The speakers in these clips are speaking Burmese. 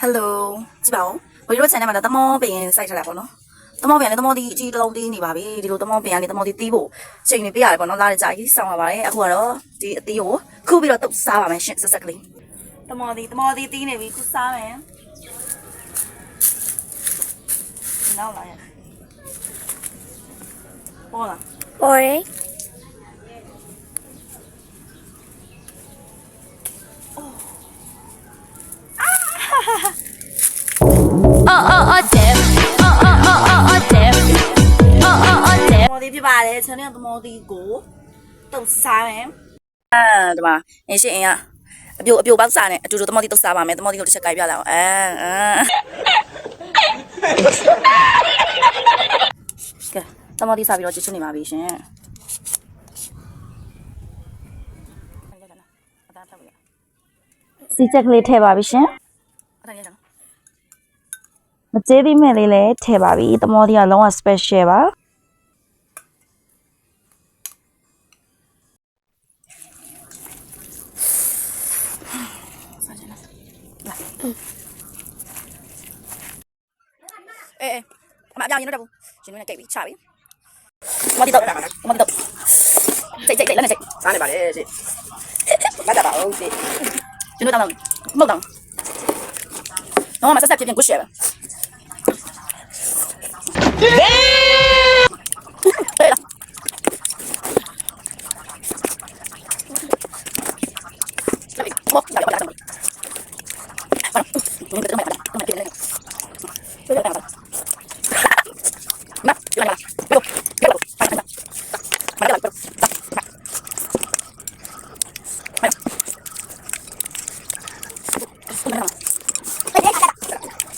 Hello ကြည့်ပါဦးဘယ်လို channel မှာတော့တမောပင်စိုက်ထားတာပေါ့နော်တမောပင်လည်းတမောတီအကြီးတစ်လုံးတီးနေပါပြီဒီလိုတမောပင်ကနေတမောတီတီးဖို့ချိန်နေပြရတယ်ပေါ့နော်လာတဲ့ကြာကြီးစောင့်ရပါတယ်အခုကတော့ဒီအတီးကိုခုပြီးတော့တုတ်စားပါမယ်ရှင်ဆက်ဆက်ကလေးတမောတီတမောတီတီးနေပြီခုစားမယ်နောက်လာရပေါ်လာပေါ်တ ယ်အော်အော်အော်တယ်အော်အော်အော်အော်တယ်အော်အော်အော်တယ်တမောတီဖြစ်ပါတယ်ချန်တဲ့တမောတီကိုတုတ်စားမယ်အာဒီမှာအင်းရှင်အင်းကအပြိုအပြိုပေါက်စားနဲ့အတူတူတမောတီတုတ်စားပါမယ်တမောတီကိုတစ်ချက်ကြိုက်ပြလာအောင်အာအာကဲတမောတီစားပြီးတော့ချွတ်ချွတ်နေပါပြီရှင်စီချက်ကလေးထည့်ပါပြီရှင် မကျေးသီးမဲ့လေးလည်းထည့်ပါပြီတမောတီကလုံးဝ special ပါအေးအမအပြောင်းရင်တော့ဘူးရှင်တို့နဲ့ကြိတ်ပြီးချပြီမဒီတော့မဒီတော့စိတ်စိတ်စိတ်လည်းနဲ့စိတ်စားနေပါလေရှင်လက်တာပါဦးရှင်ရှင်တို့တောင်းမဟုတ်တောင်းတော့မဆက်ဆက် ပြင်းပြင်းကိုရှယ်ပဲဟဲ့လာမောက်လာလာလာဘာလို့ဘယ်တော့မှမလာမပြင်းနေဘယ်တော့မှမလာနာလာလာဘယ်လို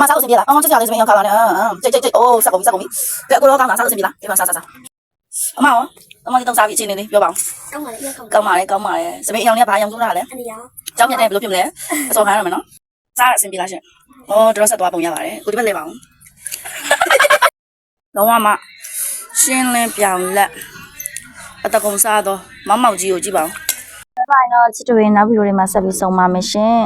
မစားလို့စင်ပြေလားအော်ချက်ချလေးစပင်းရောက်ခါပါနဲ့ကြိတ်ကြိတ်ကြိတ်အိုးစက်ကုန်ပြီစက်ကုန်ပြီကဲအခုတော့ကောင်းတာစားလို့စင်ပြေလားဒီမှာစားစားစားအမရောအမဒီတော့စားပြီးအချိန်လေးလေးပြောပါဦးကောင်းပါလေရကောင်းပါကောင်းပါလေကောင်းပါလေစပင်းအယောင်လေးကဘာရောင်စိုးတာလဲအနေရောကြောင်းမြတ်တဲ့ဘယ်လိုဖြစ်မလဲအစောခိုင်းရမယ်နော်စားရအဆင်ပြေလားရှင်အော်တော်ဆက်သွားပုံရပါတယ်ကိုဒီဘက်လဲပါအောင်တော့မရှင်းလင်းပြောင်လက်အတကုံစားတော့မမောက်ကြီးကိုကြည့်ပါဦး ဘိုင်တော့ချစ်တွေနောက်ဗီဒီယိုတွေမှာဆက်ပြီးဆုံပါမယ်ရှင်